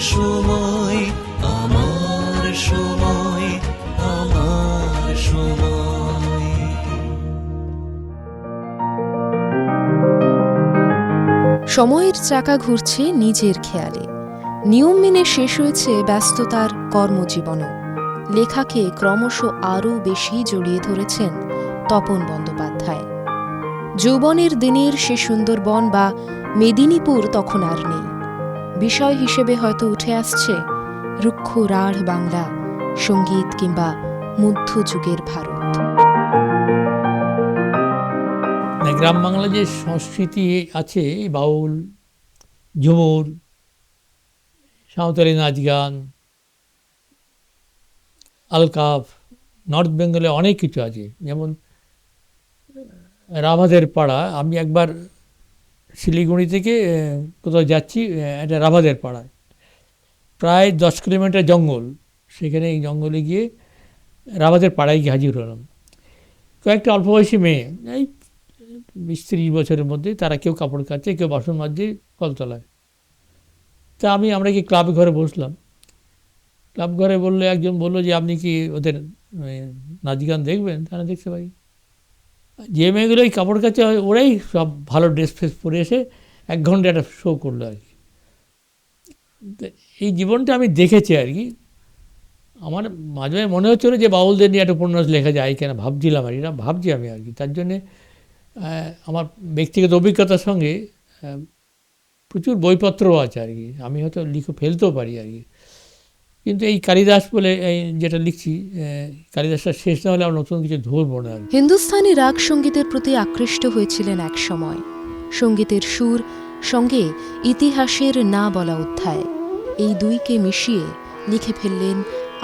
সময়, আমার সময় আমার সময়। সময়ের চাকা ঘুরছে নিজের খেয়ালে। নিয়ম মেনে শেষ হয়েছে ব্যস্ততার কর্মজীবনও। লেখাকে ক্রমশ আরও বেশি জড়িয়ে ধরেছেন তপন বন্দ্যোপাধ্যায়। যৌবনের দিনের সে সুন্দরবন বা মেদিনীপুর তখন আর নেই। বিষয় হিসেবে হয়তো উঠে আসছে রুক্ষ রাঢ় বাংলা, সংগীত কিংবা মধ্যযুগের ভারত। না গ্রাম বাংলা যে সংস্কৃতি আছে, বাউল, ঝুমুর, সাঁওতালি নাচ গান, আলকাফ, নর্থ বেঙ্গলে অনেক কিছু আছে। যেমন রাভাদের পাড়া, আমি একবার শিলিগুড়ি থেকে কোথাও যাচ্ছি একটা রাভাদের পাড়ায়। প্রায় দশ কিলোমিটার জঙ্গল। সেখানে এই জঙ্গলে গিয়ে রাভাদের পাড়ায় গিয়ে হাজির হলাম। কয়েকটা অল্প বয়সী মেয়ে, এই বিশ তিরিশ বছরের মধ্যে তারা কেউ কাপড় কাচ্ছে কেউ বাসন মাজছে কলতলায়। তা আমি, আমরা কি ক্লাব ঘরে বসলাম। ক্লাব ঘরে বললে, একজন বলল যে, আপনি কি ওদের নাচ গান দেখবেন? তারা দেখতে পারি যে মেয়েগুলো ওই কাপড় কাছে ওরাই সব ভালো ড্রেস ফ্রেস পরে এসে এক ঘণ্টা একটা শো করল আর কি। এই জীবনটা আমি দেখেছি আর কি। আমার মাঝে মাঝে মনে হচ্ছিল যে বাউলদের নিয়ে একটা উপন্যাস লেখা যায় কেন ভাবছিলাম আর না ভাবছি আমি আর কি। তার জন্যে আমার ব্যক্তিগত অভিজ্ঞতার সঙ্গে প্রচুর বইপত্রও আছে আর কি। আমি হয়তো লিখে ফেলতেও পারি আর কি। কিন্তু এই কালিদাস বলে যেটা লিখছি কালিদাসটা শেষ না হলে আমার নতুন কিছু ধরবো না। হিন্দুস্তানি রাগ সঙ্গীতের প্রতি আকৃষ্ট হয়েছিলেন এক সময়। সঙ্গীতের সুর সঙ্গে ইতিহাসের না বলা অধ্যায়। এই দুইকে মিশিয়ে লিখে ফেললেন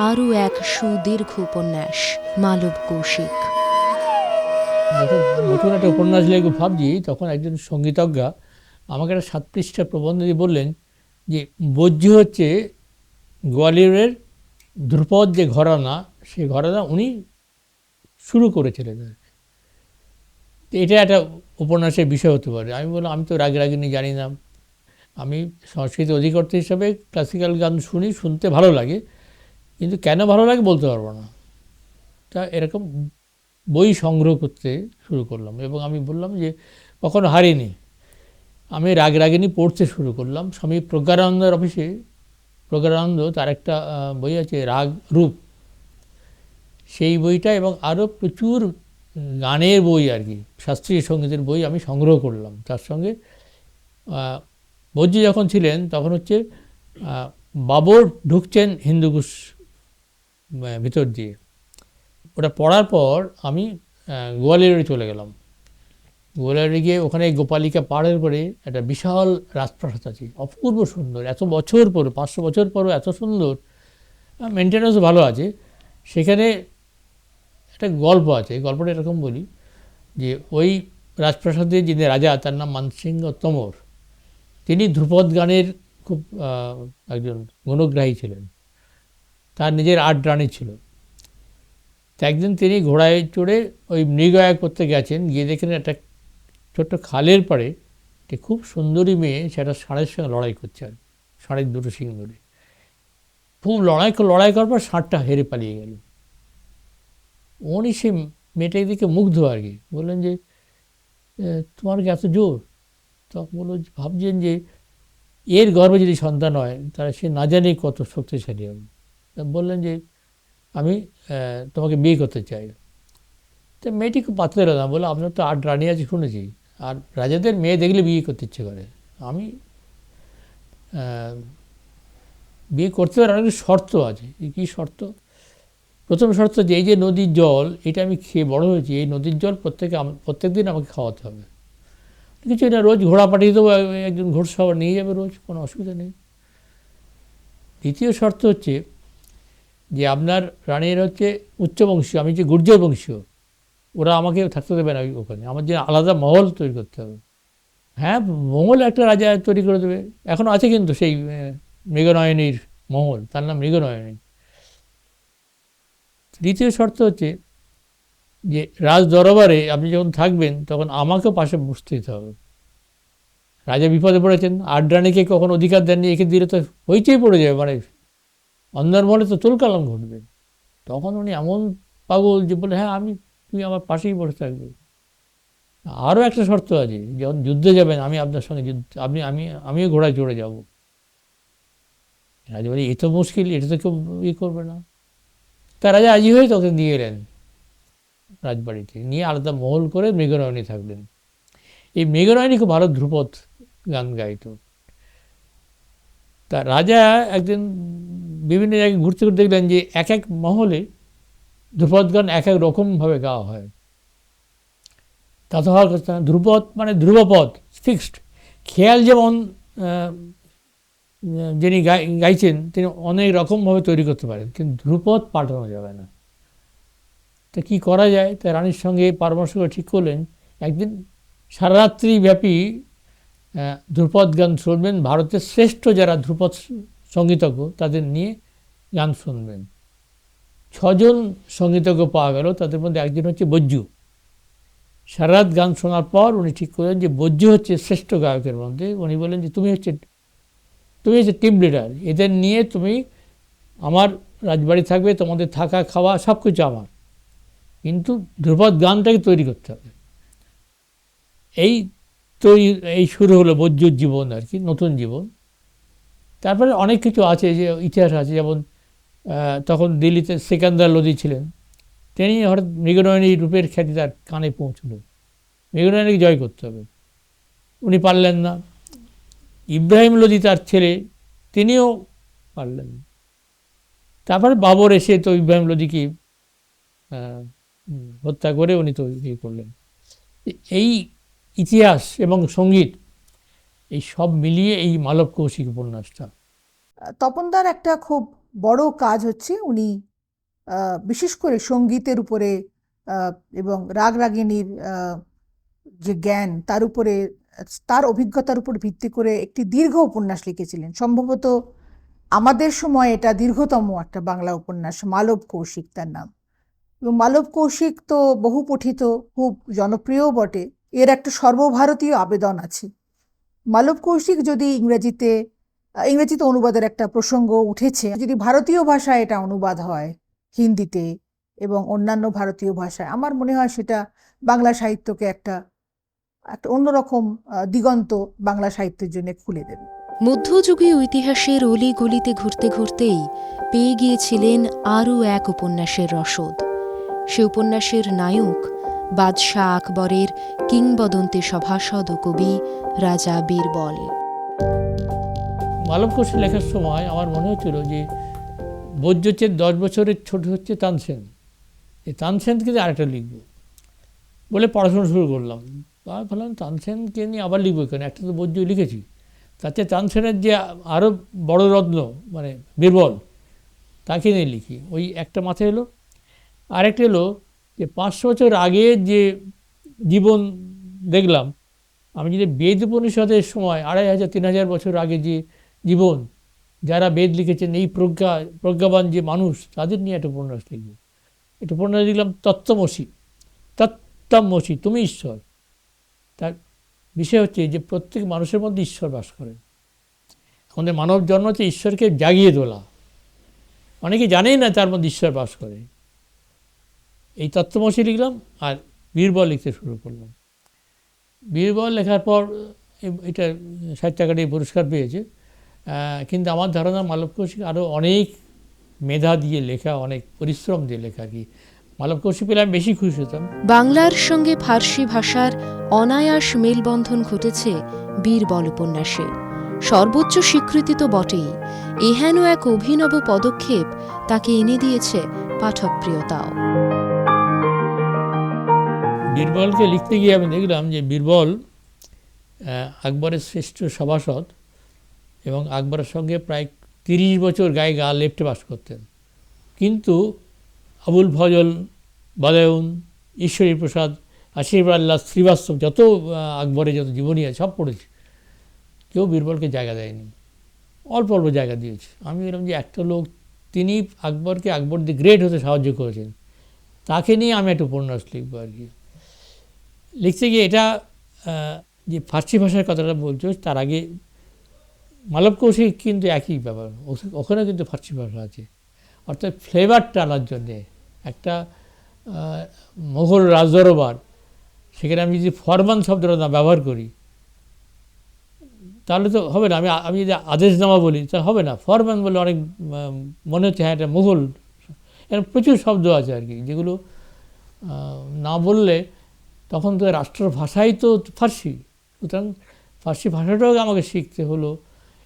আরও এক সুদীর্ঘ উপন্যাস মালব কৌশিক। নতুন একটা উপন্যাস লিখে ভাবছি তখন একজন সঙ্গীতজ্ঞা আমাকে একটা সাত পৃষ্ঠা প্রবন্ধ দিয়ে বললেন যে বজ্জি হচ্ছে গোয়ালিয়রের ধ্রুপদ যে ঘরানা সেই ঘরানা উনি শুরু করেছিলেন। এটা একটা উপন্যাসের বিষয় হতে পারে। আমি বললাম, আমি তো রাগ রাগিনী জানি না। আমি সংস্কৃত অধিকর্তা হিসাবে ক্লাসিক্যাল গান শুনি, শুনতে ভালো লাগে, কিন্তু কেন ভালো লাগে বলতে পারব না। তা এরকম বই সংগ্রহ করতে শুরু করলাম এবং আমি বললাম যে, কখনো হারিনি। আমি রাগ রাগিনী পড়তে শুরু করলাম। স্বামী প্রজ্ঞানন্দের অফিসে প্রজ্ঞানন্দ তার একটা বই আছে রাগ রূপ। সেই বইটা এবং আরও প্রচুর গানের বই আর কি, শাস্ত্রীয় সঙ্গীতের বই আমি সংগ্রহ করলাম। তার সঙ্গে বজ্জি যখন ছিলেন তখন হচ্ছে বাবর ঢুকছেন হিন্দুকুশ ভিতর দিয়ে। ওটা পড়ার পর আমি গোয়ালিয়রে চলে গেলাম। গোয়ালিয়রে গিয়ে ওখানে গোপালিকা পাহাড়ের পরে একটা বিশাল রাজপ্রাসাদ আছে, অপূর্ব সুন্দর, এত বছর পর, পাঁচশো বছর পরও এত সুন্দর মেনটেন্যান্সও ভালো আছে। সেখানে একটা গল্প আছে গল্পটা এরকম বলি যে ওই রাজপ্রাসাদে যিনি রাজা, তার নাম মানসিংহ তোমর, তিনি ধ্রুপদ গানের খুব একজন গুণগ্রাহী ছিলেন। তার নিজের আট রানী ছিল। তো একদিন তিনি ঘোড়ায় চড়ে ওই মৃগয়া করতে গেছেন, গিয়ে দেখেন একটা ছোট্ট খালের পাড়ে একটি খুব সুন্দরী মেয়ে সেটা ষাঁড়ের সঙ্গে লড়াই করছে আর। ষাঁড়ের দুটো সিং ধরে। খুব লড়াই লড়াই করার পর ষাঁড়টা হেরে পালিয়ে গেল। উনি সে মেয়েটাকে দিকে মুগ্ধ আর কি। বললেন যে তোমার কি এত জোর? তখন বলল ভাবছেন যে এর গর্ভে যদি সন্তান হয়, তাহলে সে না জানি কত শক্তিশালী হবে। বললেন যে, আমি তোমাকে বিয়ে করতে চাই। তো মেয়েটি খুব পাতলে না। বলে আপনার তো আট রানী আছে, শুনেছি। আর রাজাদের মেয়ে দেখলে বিয়ে করতে ইচ্ছে করে। আমি বিয়ে করতে পারে অনেক শর্ত আছে। কী শর্ত? প্রথম শর্ত যে, এই যে নদীর জল, এটা আমি খেয়ে বড় হয়েছি। এই নদীর জল প্রত্যেকে প্রত্যেক দিন আমাকে খাওয়াতে হবে। কিছু না রোজ ঘোড়া পাঠিয়ে দেবো একজন ঘোড়সওয়ার নিয়ে যাবে রোজ, কোনো অসুবিধা নেই। দ্বিতীয় শর্ত হচ্ছে যে, আপনার রানীর হচ্ছে উচ্চবংশীয়, আমি যে গুর্জর বংশীয় ওরা আমাকে থাকতে দেবে না ওখানে। আমার যে আলাদা মহল তৈরি করতে হবে। হ্যাঁ মহল একটা রাজা তৈরি করে দেবে। এখনও আছে কিন্তু সেই মৃগনয়নীর মহল। তার নাম মৃগনয়নী। দ্বিতীয় শর্ত হচ্ছে যে রাজ দরবারে আপনি যখন থাকবেন, তখন আমাকেও পাশে বসতে দিতে হবে। রাজা বিপদে পড়েছেন আড্রানিকে কখন অধিকার দেননি, একে দিলে তো হইচেই পড়ে যাবে। মানে অন্দরমহলে তো তুলকালাম ঘটবে। তখন উনি এমন পাগল যে বলে হ্যাঁ আমি তুমি আমার পাশেই বসে থাকবে। আরও একটা শর্ত আছে, যখন যুদ্ধে যাবেন, আমি আপনার সঙ্গে যুদ্ধ, আপনি, আমি, আমিও ঘোড়ায় চড়ে যাব। রাজা বলে এ তো মুশকিল, এটা তো কেউ ইয়ে করবে না। তা রাজা রাজি হয়ে তোকে নিয়ে এলেন রাজবাড়িতে, নিয়ে আলাদা মহল করে মৃগনয়নী থাকলেন। এই মৃগনয়নী খুব ভালো ধ্রুপদ গান গাইতো। তা রাজা একদিন বিভিন্ন জায়গায় ঘুরতে ঘুরতে দেখলেন যে এক এক মহলে ধ্রুপদ গান এক এক রকমভাবে গাওয়া হয়। তা তো হওয়ার কথা। ধ্রুপদ মানে ধ্রুবপদ ফিক্সড খেয়াল যেমন যিনি গাই- গাইছেন, তিনি অনেক রকমভাবে তৈরি করতে পারেন, কিন্তু ধ্রুপদ পাঠানো যাবে না। তা কী করা যায়? তা রানীর সঙ্গে পরামর্শ করে ঠিক করলেন, একদিন সারারাত্রি ব্যাপী ধ্রুপদ গান শুনবেন, ভারতের শ্রেষ্ঠ যারা ধ্রুপদ সঙ্গীতজ্ঞ, তাদের নিয়ে গান শুনবেন। ছজন সঙ্গীতজ্ঞ পাওয়া গেল, তাদের মধ্যে একজন হচ্ছে বজ্জু। সারারাত গান শোনার পর উনি ঠিক করলেন যে বজ্জু হচ্ছে শ্রেষ্ঠ গায়কের মধ্যে। উনি বললেন যে, তুমি হচ্ছে তুমি হচ্ছে টিম লিডার এদের নিয়ে তুমি আমার রাজবাড়ি থাকবে, তোমাদের থাকা, খাওয়া সব কিছু আমার। কিন্তু ধ্রুপদ গানটাকে তৈরি করতে হবে। এই তৈরি, এই শুরু হলো বজ্জুর জীবন আর কি, নতুন জীবন। তারপরে অনেক কিছু আছে যে, ইতিহাস আছে, যেমন তখন দিল্লিতে সেকান্দার লোদি ছিলেন। তিনি হঠাৎ মৃগনয়নী রূপের খ্যাতি তার কানে পৌঁছলো। মৃগনয়নীকে জয় করতে হবে। উনি পারলেন না। ইব্রাহিম লোদি তার ছেলে, তিনিও পারলেন তারপরে বাবর এসে তো ইব্রাহিম লোদিকে হত্যা করে উনি তো ইয়ে করলেন। এই ইতিহাস এবং সংগীত, এই সব মিলিয়ে এই মালব কৌশিক উপন্যাসটা। তপনদার একটা খুব বড় কাজ হচ্ছে উনি বিশেষ করে সঙ্গীতের উপরে এবং রাগ রাগিনীর যে জ্ঞান, তার উপরে, তার অভিজ্ঞতার উপর ভিত্তি করে একটি দীর্ঘ উপন্যাস লিখেছিলেন। সম্ভবত আমাদের সময় এটা দীর্ঘতম একটা বাংলা উপন্যাস, মালব কৌশিক তার নাম। এবং মালব কৌশিক তো বহু পঠিত খুব জনপ্রিয়ও বটে। এর একটা সর্বভারতীয় আবেদন আছে। মালব কৌশিক যদি ইংরেজিতে ইংরেজিতে অনুবাদের একটা প্রসঙ্গ উঠেছে। যদি ভারতীয় ভাষায় এটা অনুবাদ হয় হিন্দিতে এবং অন্যান্য ভারতীয় ভাষায়, আমার মনে হয় সেটা বাংলা সাহিত্যকে একটা একটা অন্যরকম দিগন্ত বাংলা সাহিত্যের জন্য খুলে দেবে। মধ্যযুগীয় ইতিহাসের অলি গলিতে ঘুরতে ঘুরতেই পেয়ে গিয়েছিলেন আরও এক উপন্যাসের রসদ। সে উপন্যাসের নায়ক বাদশাহ আকবরের কিংবদন্তি সভাসদ ও কবি রাজা বীরবল। মালব কৌশিক লেখার সময় আমার মনে হচ্ছিল যে বৈদ্যুতের দশ বছরের ছোট হচ্ছে তানসেন। এই তানসেন কিন্তু আরেকটা লিখব? বলে পড়াশোনা শুরু করলাম। আমি ভাবলাম তানসেনকে নিয়ে আবার লিখব কেন? একটা তো বৈদ্য লিখেছি। তাতে তানসেনের যে আরও বড় রত্ন মানে বীরবল, তাকে নিয়ে লিখি। ওই একটা মাথায় এলো। আরেকটা এলো যে পাঁচশো বছর আগে যে জীবন দেখলাম, আমি যদি বেদ উপনিষদের সময় আড়াই হাজার, তিন হাজার বছর আগে যে জীবন, যারা বেদ লিখেছেন, এই প্রজ্ঞা, প্রজ্ঞাবান যে মানুষ, তাদের নিয়ে একটা উপন্যাস লিখব। একটা উপন্যাস লিখলাম, তত্ত্বমসি। তত্ত্বমসি, তুমি ঈশ্বর। তার বিষয় হচ্ছে যে প্রত্যেক মানুষের মধ্যে ঈশ্বর বাস করেন। আমাদের মানব জন্ম হচ্ছে, ঈশ্বরকে জাগিয়ে তোলা। অনেকে জানেই না তার মধ্যে ঈশ্বর বাস করে। এই তত্ত্বমসি লিখলাম আর বীরবল লিখতে শুরু করলাম। বীরবল লেখার পর এটা সাহিত্য একাডেমি পুরস্কার পেয়েছে। কিন্তু আমার ধারণা মালব কৌশিক আরও অনেক মেধা দিয়ে লেখা অনেক পরিশ্রম দিয়ে লেখা আর কি। মালব কৌশিক পেলে আমি বেশি খুশি হতাম। বাংলার সঙ্গে ফার্সি ভাষার অনায়াস মেলবন্ধন ঘটেছে বীরবল উপন্যাসে সর্বোচ্চ স্বীকৃতি তো বটেই। এহেন এক অভিনব পদক্ষেপ তাকে এনে দিয়েছে পাঠকপ্রিয়তাও। বীরবলকে লিখতে গিয়ে আমি দেখলাম যে বীরবল আকবরের শ্রেষ্ঠ সভাসদ এবং আকবরের সঙ্গে প্রায় তিরিশ বছর গায়ে গা লেপ্টে বাস করতেন। কিন্তু আবুল ফজল বাদায়ুন ঈশ্বরী প্রসাদ আশীর্বাল্লাহ শ্রীবাস্তব যত আহ, আকবরের যত জীবনী আছে সব পড়েছি। কেউ বীরবলকে জায়গা দেয়নি। অল্প অল্প জায়গা দিয়েছে। আমি বললাম যে একটা লোক তিনি আকবরকে আকবর দি গ্রেট হতে সাহায্য করেছেন। তাকে নিয়ে আমি একটা উপন্যাস লিখব আর কি। লিখতে গিয়ে এটা যে ফার্সি ভাষার কথাটা বলছো তার আগে মালব কিন্তু একই ব্যাপার। ওখা- ওখানেও কিন্তু ফার্সি ভাষা আছে। অর্থাৎ ফ্লেভারটা আনার জন্যে একটা মোগল রাজদরবার সেখানে আমি যদি ফরমান শব্দটা না ব্যবহার করি, তাহলে তো হবে না। আমি আমি যদি আদেশনামা বলি, তা হবে না। ফরমান বলে অনেক মনে হচ্ছে হ্যাঁ এটা মুঘল এরকম প্রচুর শব্দ আছে আর কি, যেগুলো না বললে তখন তো রাষ্ট্র ভাষাই তো ফার্সি। সুতরাং ফার্সি ভাষাটাও আমাকে শিখতে হলো।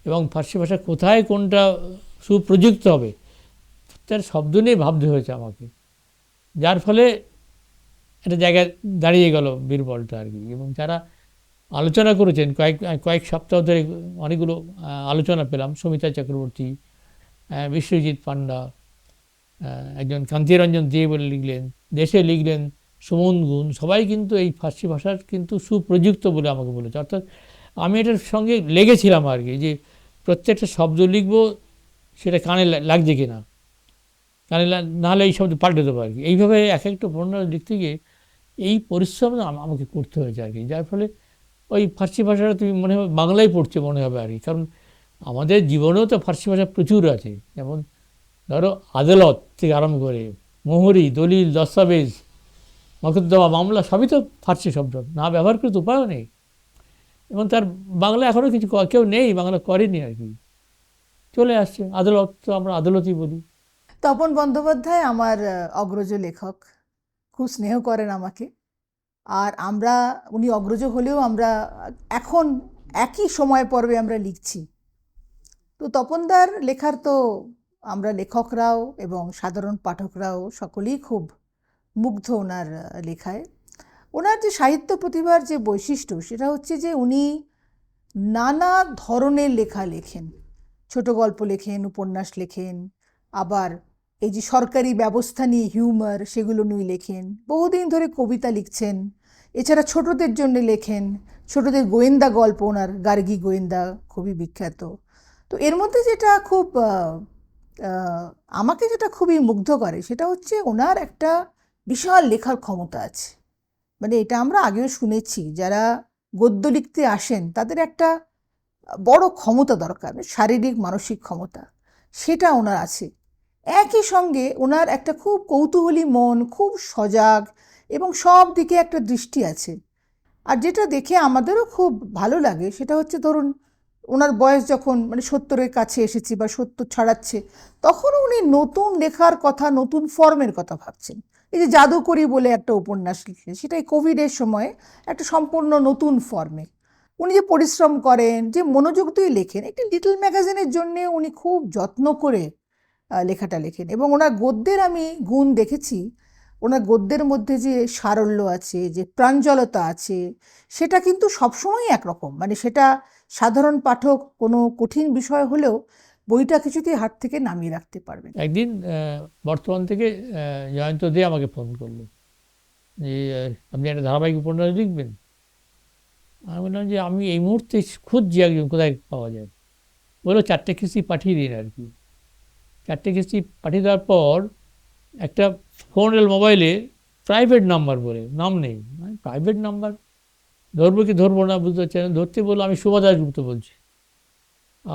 এবং ফার্সি ভাষা কোথায় কোনটা সুপ্রযুক্ত হবে, তার শব্দ নিয়ে ভাবতে হয়েছে আমাকে। যার ফলে একটা জায়গায় দাঁড়িয়ে গেল বীরবলটা আর কি। এবং যারা আলোচনা করেছেন, কয়েক কয়েক সপ্তাহ ধরে অনেকগুলো আলোচনা পেলাম। সমিতা চক্রবর্তী বিশ্বজিৎ পান্ডা একজন কান্তিরঞ্জন দে বলে লিখলেন, দেশে লিখলেন সুমন গুণ। সবাই কিন্তু এই ফার্সি ভাষার কিন্তু সুপ্রযুক্ত বলে আমাকে বলেছে। অর্থাৎ আমি এটার সঙ্গে লেগেছিলাম আর কি, যে প্রত্যেকটা শব্দ লিখব, সেটা কানে লাগছে কি না কানে নাহলে এই শব্দ পাল্টে দেবো আর কি। এইভাবে এক একটা উপন্যাস লিখতে গিয়ে এই পরিশ্রম আমাকে করতে হয়েছে আর কি। যার ফলে ওই ফার্সি ভাষাটা তুমি মনে হবে বাংলায় পড়ছে মনে হবে আর কি। কারণ আমাদের জীবনেও তো ফার্সি ভাষা প্রচুর আছে। যেমন ধরো আদালত থেকে আরম্ভ করে মোহরি, দলিল, দস্তাবেজ, মকদ্দমা, মামলা, সবই তো ফার্সি শব্দ। না ব্যবহার করে তো উপায়ও নেই। এবং তার বাংলা এখনও কিছু কেউ নেই, বাংলা করেনি আর কি। চলে আসছে। আদালত তো আমরা আদালতই বলি। তপন বন্দ্যোপাধ্যায় আমার অগ্রজ লেখক। খুব স্নেহ করেন আমাকে। আর আমরা, উনি অগ্রজ হলেও আমরা এখন একই সময় পর্বে আমরা লিখছি। তো তপনদার লেখার তো আমরা লেখকরাও এবং সাধারণ পাঠকরাও সকলেই খুব মুগ্ধ ওনার লেখায়। ওনার যে সাহিত্য প্রতিভার যে বৈশিষ্ট্য, সেটা হচ্ছে যে উনি নানা ধরনের লেখা লেখেন। ছোট গল্প লেখেন, উপন্যাস লেখেন, আবার এই যে সরকারি ব্যবস্থা নিয়ে হিউমার, সেগুলো উনি লেখেন। বহুদিন ধরে কবিতা লিখছেন। এছাড়া ছোটদের জন্য লেখেন। ছোটদের গোয়েন্দা গল্প, ওনার গার্গী গোয়েন্দা খুবই বিখ্যাত। তো এর মধ্যে যেটা খুব আমাকে যেটা খুবই মুগ্ধ করে, সেটা হচ্ছে ওনার একটা বিশাল লেখার ক্ষমতা আছে। মানে এটা আমরা আগেও শুনেছি, যারা গদ্য লিখতে আসেন তাদের একটা বড় ক্ষমতা দরকার, শারীরিক, মানসিক ক্ষমতা, সেটা ওনার আছে। একই সঙ্গে ওনার একটা খুব কৌতূহলী মন, খুব সজাগ এবং সব দিকে একটা দৃষ্টি আছে। আর যেটা দেখে আমাদেরও খুব ভালো লাগে সেটা হচ্ছে ধরুন ওনার বয়স যখন মানে সত্তরের কাছে এসেছি বা সত্তর ছড়াচ্ছে, তখন উনি নতুন লেখার কথা, নতুন ফর্মের কথা ভাবছেন। এই যে জাদুকরি বলে একটা উপন্যাস লিখলেন সেটা এই কোভিডের সময় একটা সম্পূর্ণ নতুন ফর্মে উনি যে পরিশ্রম করেন, যে মনোযোগ দিয়ে লেখেন, একটি লিটল ম্যাগাজিনের জন্যে উনি খুব যত্ন করে লেখাটা লেখেন। এবং ওনার গদ্যের আমি গুণ দেখেছি। ওনার গদ্যের মধ্যে যে সারল্য আছে, যে প্রাঞ্জলতা আছে, সেটা কিন্তু সবসময় একরকম। মানে সেটা সাধারণ পাঠক কোনো কঠিন বিষয় হলেও বইটা কিছুতেই হাত থেকে নামিয়ে রাখতে পারবেন একদিন বর্তমান থেকে জয়ন্ত দে আমাকে ফোন করল। যে আপনি একটা ধারাবাহিক উপন্যাস লিখবেন? আমি বললাম যে, আমি এই মুহূর্তে খুঁজছি একজন কোথায় পাওয়া যায়। বলল, চারটে কিস্তি পাঠিয়ে দিন আর কি। চারটে কিস্তি পাঠিয়ে দেওয়ার পর, একটা ফোন এল মোবাইলে প্রাইভেট নাম্বার বলে, নাম নেই। প্রাইভেট নাম্বার ধরবো কি ধরবো না, বুঝতে পারছি না। ধরতে বলল, আমি সুভা দাসগুপ্ত বলছি।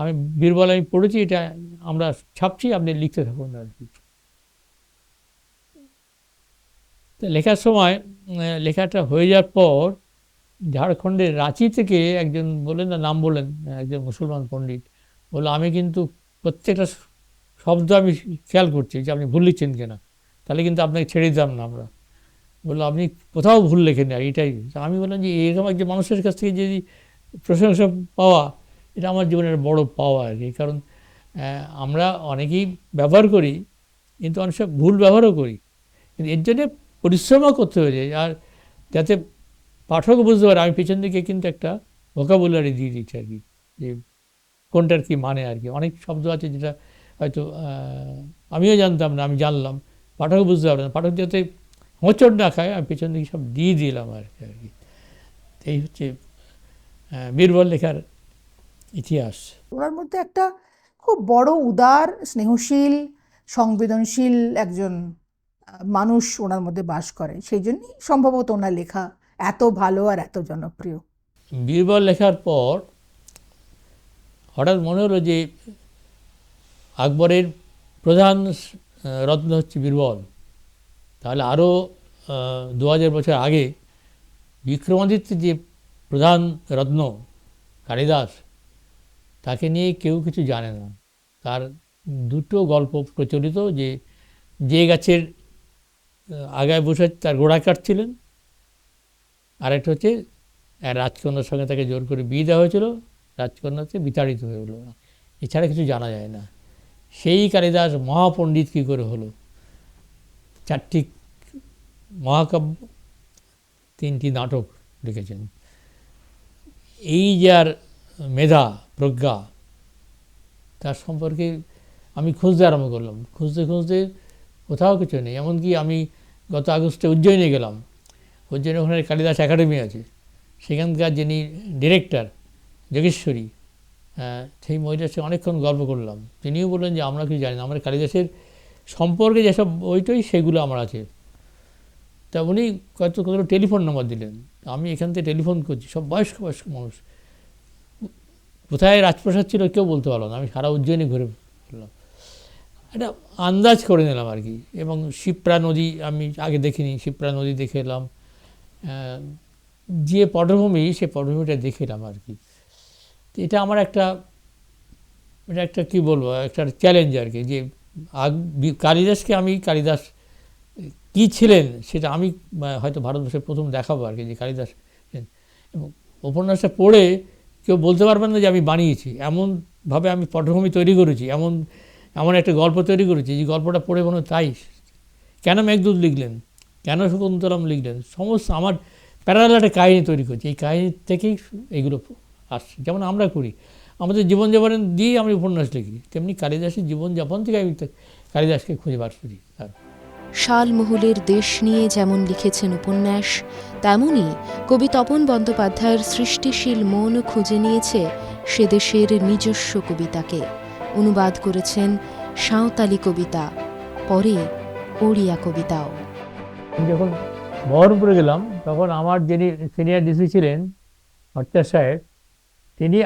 আমি বীরবল আমি পড়েছি, এটা আমরা ছাপছি, আপনি লিখতে থাকুন আর কি। লেখার সময় লেখাটা হয়ে যাওয়ার পর, ঝাড়খণ্ডের রাঁচি থেকে একজন বলেন না নাম বলেন একজন মুসলমান পণ্ডিত, বলল, আমি কিন্তু প্রত্যেকটা শব্দ আমি খেয়াল করছি যে আপনি ভুল লিখছেন কিনা, তাহলে কিন্তু আপনাকে ছেড়ে দিতাম না আমরা। বলল, আপনি কোথাও ভুল লেখেন আর এটাই। আমি বললাম যে, এরকম একজন মানুষের কাছ থেকে যদি প্রশংসা পাওয়া এটা আমার জীবনের বড় পাওয়া আর কি। কারণ আমরা অনেকেই ব্যবহার করি, কিন্তু অনেক সব ভুল ব্যবহারও করি। কিন্তু এর জন্যে পরিশ্রমও করতে হয়েছে আর যাতে পাঠক বুঝতে পারে, আমি পিছন দিকে কিন্তু একটা ভোকাবুলারি দিয়ে দিচ্ছি আর কি, যে কোনটার কি মানে আর কি। অনেক শব্দ আছে যেটা হয়তো আমিও জানতাম না, আমি জানলাম। পাঠকও বুঝতে পারবে না। পাঠক যাতে হোঁচট না খায়, আমি পেছন দিকে সব দিয়ে দিলাম আর কি আর কি। এই হচ্ছে বীরবল লেখার ইতিহাস। ওনার মধ্যে একটা খুব বড় উদার স্নেহশীল সংবেদনশীল একজন মানুষ ওনার মধ্যে বাস করে। সেই জন্যই সম্ভবত ওনার লেখা এত ভালো আর এত জনপ্রিয়। বীরবল লেখার পর হঠাৎ মনে হলো যে আকবরের প্রধান রত্ন হচ্ছে বীরবল। তাহলে আরও দু হাজার বছর আগে বিক্রমাদিত্যের যে প্রধান রত্ন কালিদাস তাকে নিয়ে কেউ কিছু জানে না। তার দুটো গল্প প্রচলিত যে যে গাছের আগায় বসে তার গোড়া কাটছিলেন। আরেকটা হচ্ছে রাজকন্যার সঙ্গে তাকে জোর করে বিয়ে দেওয়া হয়েছিল। রাজকন্যাতে বিতাড়িত হয়ে হলো এছাড়া কিছু জানা যায় না। সেই কালিদাস মহাপণ্ডিত কী করে হলো? চারটি মহাকাব্য, তিনটি নাটক লিখেছেন। এই যার মেধা প্রজ্ঞা। তার সম্পর্কে আমি খুঁজতে আরম্ভ করলাম। খুঁজতে খুঁজতে কোথাও কিছু নেই। এমনকি আমি গত আগস্টে উজ্জয়িনী গেলাম। উজ্জয়িনী ওখানে কালিদাস একাডেমি আছে। সেখানকার যিনি ডিরেক্টর, যোগেশ্বরী সেই মহিলার সাথে অনেকক্ষণ গল্প করলাম। তিনিও বললেন যে, আমরা কিছু জানি না। আমার কালিদাসের সম্পর্কে যেসব বইটই, সেগুলো আমার আছে। তা উনি কত কত টেলিফোন নাম্বার দিলেন। আমি এখান থেকে টেলিফোন করছি। সব বয়স্ক বয়স্ক মানুষ। কোথায় রাজপ্রাসাদ ছিল কেউ বলতে পারল না, আমি সারা উজ্জয়িনী ঘুরে বললাম একটা আন্দাজ করে নিলাম আর কি, এবং শিপ্রা নদী আমি আগে দেখিনি, শিপ্রা নদী দেখে এলাম। যে পটভূমি, সে পটভূমিটা দেখে এলাম আর কি। তো এটা আমার একটা, এটা একটা কী বলব, একটা চ্যালেঞ্জ আর কি, যে আগ কালিদাসকে আমি, কালিদাস কী ছিলেন সেটা আমি হয়তো ভারতবর্ষে প্রথম দেখাবো আর কি, যে কালিদাস এবং উপন্যাসটা পড়ে কেউ বলতে পারবেন না যে আমি বানিয়েছি। এমনভাবে আমি পটভূমি তৈরি করেছি, এমন এমন একটা গল্প তৈরি করেছি যে গল্পটা পড়ে মনে তাই কেন মেঘদূত লিখলেন? কেন শকুন্তলাম লিখলেন? সমস্ত আমার প্যারালাল একটা কাহিনী তৈরি করছি। এই কাহিনী থেকেই এইগুলো আসছে। যেমন আমরা করি, আমাদের জীবনযাপন দিয়েই আমি উপন্যাস লিখি, তেমনি কালিদাসের জীবনযাপন থেকে আমি কালিদাসকে খুঁজে বার করি। তার শালমহলের দেশ নিয়ে যেমন লিখেছেন উপন্যাস, তেমনই কবি তপন বন্দ্যোপাধ্যায়ের সৃষ্টিশীল মন খুঁজে নিয়েছে সে দেশের নিজস্ব কবিতাকে। অনুবাদ করেছেন সাঁওতালি কবিতা, পরে ওড়িয়া কবিতাও। যখন বহরমপুরে গেলাম, তখন আমার যিনি সিনিয়র ডিসি ছিলেন, ভট্টাচার্য সাহেব, তিনি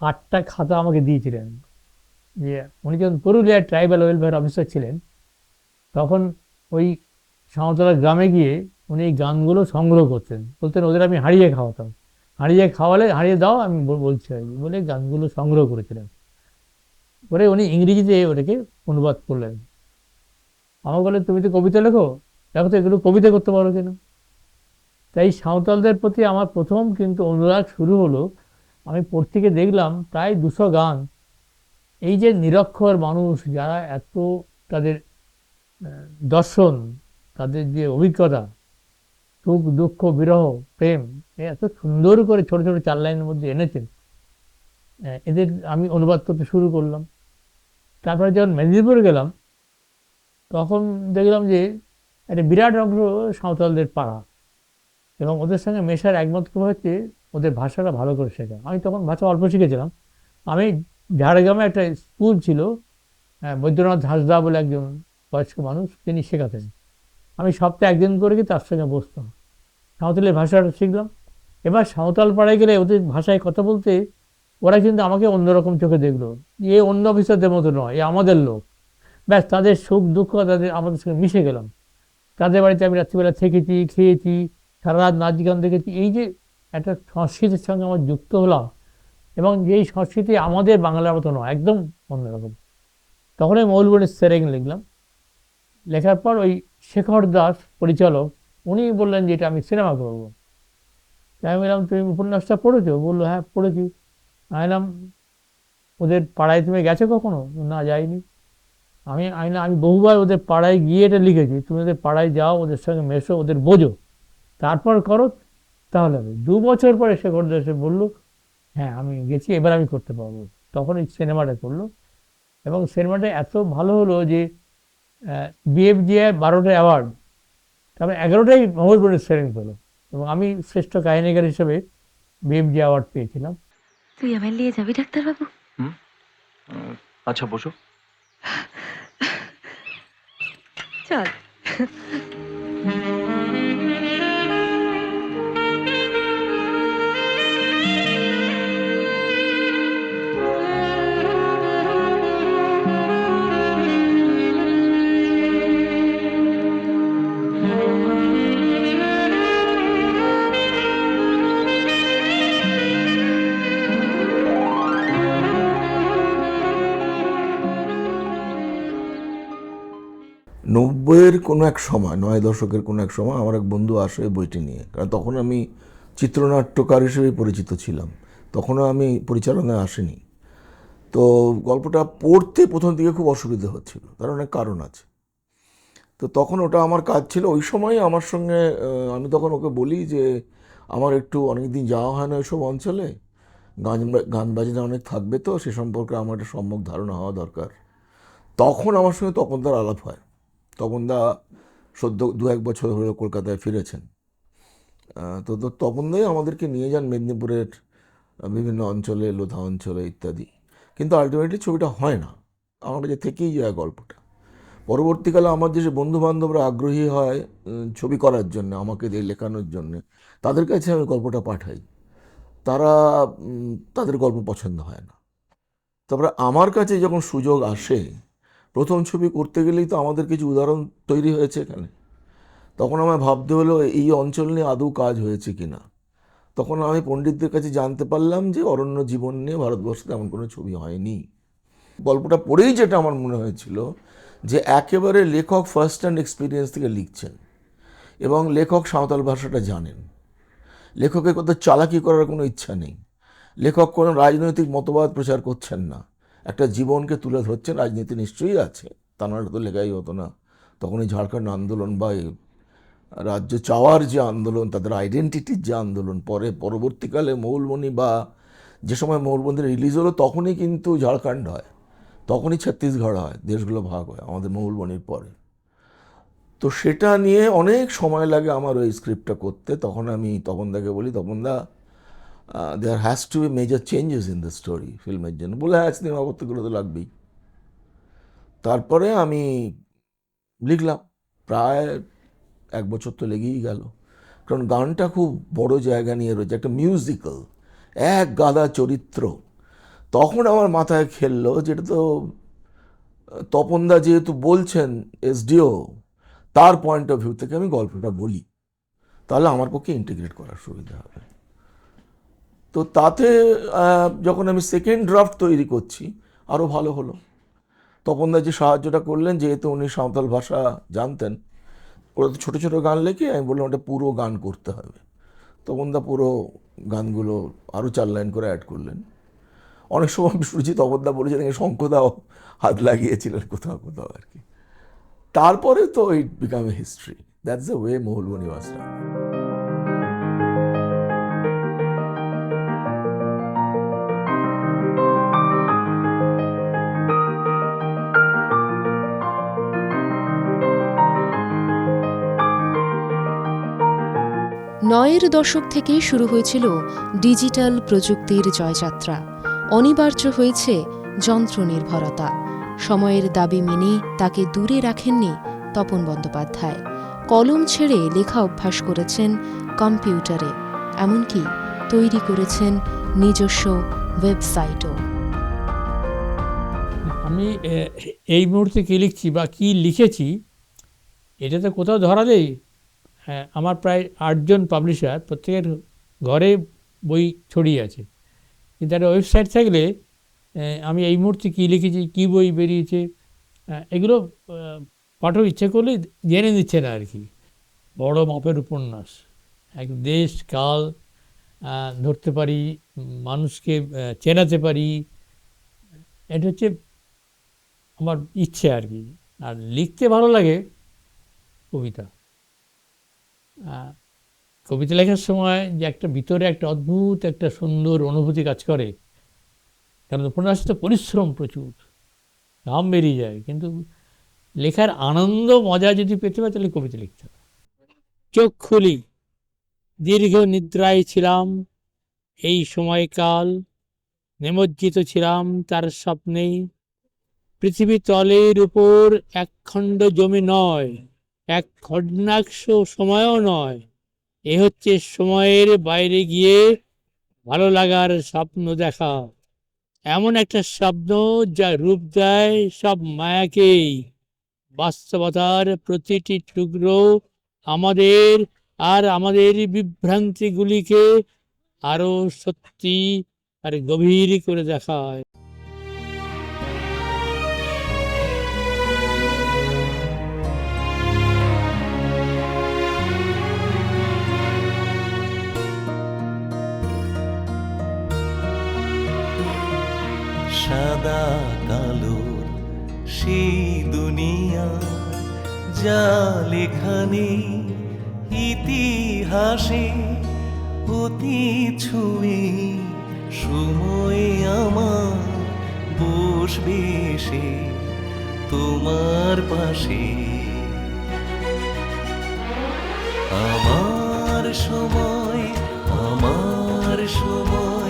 আটটা খাতা আমাকে দিয়েছিলেন। যে উনি যখন পুরুলিয়ার ট্রাইবাল ওয়েলফেয়ার অফিসার ছিলেন, তখন ওই সাঁওতালা গ্রামে গিয়ে উনি এই গানগুলো সংগ্রহ করতেন। বলতেন, ওদের আমি হারিয়ে খাওয়াতাম। হারিয়ে খাওয়ালে, হারিয়ে দাও, আমি বলছি আর কি। বলে গানগুলো সংগ্রহ করেছিলেন। করে উনি ইংরেজিতে ওটাকে অনুবাদ করলেন। আমাকে বলে, তুমি তো কবিতা লেখো? দেখো তো এগুলো কবিতা করতে পারো কেন? তাই সাঁওতালদের প্রতি আমার প্রথম কিন্তু অনুরাগ শুরু হলো। আমি পত্রিকে দেখলাম প্রায় দুশো গান। এই যে নিরক্ষর মানুষ যারা এত তাদের দর্শন, তাদের যে অভিজ্ঞতা, সুখ, দুঃখ, বিরহ, প্রেম এত সুন্দর করে ছোট ছোট চার লাইনের মধ্যে এনেছেন। এদের আমি অনুবাদ করতে শুরু করলাম। তারপরে যখন মেদিনীপুর গেলাম, তখন দেখলাম যে একটা বিরাট অংশ সাঁওতালদের পাড়া এবং ওদের সঙ্গে মেশার একমাত্র উপায় হচ্ছে ওদের ভাষাটা ভালো করে শেখা। আমি তখন ভাষা অল্প শিখেছিলাম। আমি ঝাড়গ্রামে একটা স্কুল ছিল বৈদ্যনাথ হাসদা বলে একজন বয়স্ক মানুষ, তিনি শেখাতেন। আমি সপ্তাহে একদিন করে গিয়ে তার সঙ্গে বসতাম। সাঁওতালের ভাষাটা শিখলাম। এবার সাঁওতাল পাড়ায় গেলে ওদের ভাষায় কথা বলতে ওরা কিন্তু আমাকে অন্যরকম চোখে দেখল। এ অন্য অফিসারদের মতো নয়, এ আমাদের লোক। ব্যাস, তাদের সুখ দুঃখ তাদের, আমাদের সঙ্গে মিশে গেলাম। তাদের বাড়িতে আমি রাত্রিবেলা থেকেছি, খেয়েছি সারা রাত নাচ গান দেখেছি। এই যে একটা সংস্কৃতির সঙ্গে আমার যুক্ত হলাম এবং যেই সংস্কৃতি আমাদের বাংলার মতো নয়, একদম অন্যরকম। তখন আমি মৌলবনের সেরেং লিখলাম। লেখার পর ওই শেখর দাস পরিচালক উনি বললেন যে এটা আমি সিনেমা করব। আমি বললাম, তুমি উপন্যাসটা পড়েছো? বলল হ্যাঁ পড়েছি। আমি বললাম, ওদের পাড়ায় তুমি গেছো কখনো? না, যাইনি। আমি আমি না আমি বহুবার ওদের পাড়ায় গিয়ে এটা লিখেছি। তুমি ওদের পাড়ায় যাও, ওদের সঙ্গে মেশো, ওদের বোঝো। তারপর করো, তাহলে হবে। দু বছর পরে শেখর এসে বলল হ্যাঁ আমি গেছি, এবার আমি করতে পারব। তখন এই সিনেমাটা করল। এবং সিনেমাটা এত ভালো হলো যে বিএফজিআই বারোটা অ্যাওয়ার্ড তারপরে এগারোটাই মহরবনের সেরেন পেল এবং আমি শ্রেষ্ঠ কাহিনীকার হিসেবে বিএফডি অ্যাওয়ার্ড পেয়েছিলাম। তুই আমায় নিয়ে যাবি ডাক্তারবাবু? আচ্ছা বসো। চল। নব্বইয়ের কোনো এক সময়, নয় দশকের কোনো এক সময় আমার এক বন্ধু আসে এই বইটি নিয়ে। কারণ তখন আমি চিত্রনাট্যকার হিসেবে পরিচিত ছিলাম। তখনও আমি পরিচালনায় আসিনি। তো গল্পটা পড়তে প্রথম দিকে খুব অসুবিধা হচ্ছিল, তার অনেক কারণ আছে। তো তখন ওটা আমার কাজ ছিল। ওই সময় আমার সঙ্গে আমি তখন ওকে বলি যে, আমার একটু অনেক দিন যাওয়া হয় না ওইসব অঞ্চলে। গান গান বাজনা অনেক থাকবে তো, সে সম্পর্কে আমার একটা সম্যক ধারণা হওয়া দরকার। তখন আমার সঙ্গে তখন তার আলাপ হয়। তপনদা সদ্য দু এক বছর হলো কলকাতায় ফিরেছেন। তো তো তপনদাই আমাদেরকে নিয়ে যান মেদিনীপুরের বিভিন্ন অঞ্চলে, লোধা অঞ্চলে ইত্যাদি। কিন্তু আলটিমেটলি ছবিটা হয় না। আমার কাছে থেকেই যায় গল্পটা। পরবর্তীকালে আমার যে বন্ধু বান্ধবরা আগ্রহী হয় ছবি করার জন্য, আমাকে দিয়ে লেখানোর জন্যে, তাদের কাছে আমি গল্পটা পাঠাই। তারা তাদের গল্প পছন্দ হয় না। তারপরে আমার কাছে যখন সুযোগ আসে প্রথম ছবি করতে গেলেই তো আমাদের কিছু উদাহরণ তৈরি হয়েছে এখানে। তখন আমায় ভাবতে হলো, এই অঞ্চল নিয়ে আদৌ কাজ হয়েছে কি না? তখন আমি পণ্ডিতদের কাছে জানতে পারলাম যে অরণ্য জীবন নিয়ে ভারতবর্ষে তেমন কোনো ছবি হয়নি। গল্পটা পড়েই যেটা আমার মনে হয়েছিল যে একেবারে লেখক ফার্স্ট হ্যান্ড এক্সপিরিয়েন্স থেকে লিখছেন এবং লেখক সাঁওতাল ভাষাটা জানেন। লেখকের কথা চালাকি করার কোনো ইচ্ছা নেই। লেখক কোনো রাজনৈতিক মতবাদ প্রচার করছেন না। একটা জীবনকে তুলে ধরছেন, রাজনীতি নিশ্চয়ই আছে। তা নাহলে তো লেখাই হতো না। তখন এই ঝাড়খণ্ড আন্দোলন বা রাজ্য চাওয়ার যে আন্দোলন, তাদের আইডেন্টিটির যে আন্দোলন, পরে পরবর্তীকালে মৌলমণি বা যে সময় মৌলবন্দি রিলিজ হলো, তখনই কিন্তু ঝাড়খণ্ড হয়। তখনই ছত্তিশগড় হয়, দেশগুলো ভাগ হয়, আমাদের মৌলমণির পরে। তো সেটা নিয়ে অনেক সময় লাগে আমার ওই স্ক্রিপ্টটা করতে। তখন আমি তপন দাকে বলি Tapan da there has to be major changes in the story ফিল্মের জন্য। বলে হ্যাঁ সিনেমা করতে গেলে তো লাগবেই। তারপরে আমি লিখলাম। প্রায় এক বছর তো লেগেই গেল। কারণ গানটা খুব বড় জায়গা নিয়ে রয়েছে, একটা মিউজিক্যাল এক গাদা চরিত্র। তখন আমার মাথায় খেললো যেটা তো তপনদা যেহেতু বলছেন এসডিও, তার পয়েন্ট অফ ভিউ থেকে আমি গল্পটা বলি। তাহলে আমার পক্ষে ইন্টিগ্রেট করার সুবিধা হবে। তো তাতে যখন আমি সেকেন্ড ড্রাফট তৈরি করছি আরও ভালো হলো। তপনদা যে সাহায্যটা করলেন, যেহেতু উনি সাঁওতাল ভাষা জানতেন, ওরা তো ছোটো ছোটো গান লেখে, আমি বললাম, ওটা পুরো গান করতে হবে। তপনদা পুরো গানগুলো আরও চার লাইন করে অ্যাড করলেন। অনেক সময় আমি শুনেছি তপনদা বলেছেন শঙ্কদাও হাত লাগিয়েছিলেন কোথাও কোথাও আর কি। তারপরে তো it became a history that's the way Mahulbani ওয়াজটা নয়ের দশক থেকেই শুরু হয়েছিল ডিজিটাল প্রযুক্তির জয়যাত্রা। অনিবার্য হয়েছে যন্ত্র নির্ভরতা সময়ের দাবি মেনে তাকে দূরে রাখেননি তপন বন্দ্যোপাধ্যায়। কলম ছেড়ে লেখা অভ্যাস করেছেন কম্পিউটারে, এমনকি তৈরি করেছেন নিজস্ব ওয়েবসাইটও। আমি এই মুহূর্তে কী লিখছি বা কী লিখেছি, এটা তো কোথাও ধরা দেই হ্যাঁ আমার প্রায় আটজন পাবলিশার প্রত্যেকের ঘরে বই ছড়িয়ে আছে। কিন্তু একটা ওয়েবসাইট থাকলে আমি এই মুহূর্তে কী লিখেছি, কী বই বেরিয়েছে এগুলো পাঠক ইচ্ছে করলে জেনে নিচ্ছে না আর কি বড় মাপের উপন্যাস। এক দেশ, কাল ধরতে পারি, মানুষকে চেনাতে পারি, এটা হচ্ছে আমার ইচ্ছে আর কি আর লিখতে ভালো লাগে কবিতা। কবিতা লেখার সময় যে একটা ভিতরে একটা অদ্ভুত, একটা সুন্দর অনুভূতি কাজ করে। কারণ উপন্যাসে তো পরিশ্রম প্রচুর ঘাম বেরিয়ে যায়, কিন্তু লেখার আনন্দ, মজা যদি পেতে হয় তাহলে কবিতা লিখতে হবে। চোখ খুলি, দীর্ঘ নিদ্রায় ছিলাম, এই সময়কাল নিমজ্জিত ছিলাম তার স্বপ্নে পৃথিবী তলের উপর একখণ্ড জমি নয় এক খণ্ডাংশ সময়ও নয়। এ হচ্ছে সময়ের বাইরে গিয়ে ভালো লাগার স্বপ্ন দেখা। এমন একটা স্বপ্ন যা রূপ দেয় সব মায়াকেই। বাস্তবতার প্রতিটি টুকরো আমাদের আর আমাদের বিভ্রান্তিগুলিকে আরও সত্যি আর গভীর করে দেখায়। সেই দুনিয়া যা লেখানে ইতিহাসে অতি ছুঁয়ে সময় আমার বসবে সে তোমার পাশে। আমার সময় আমার সময়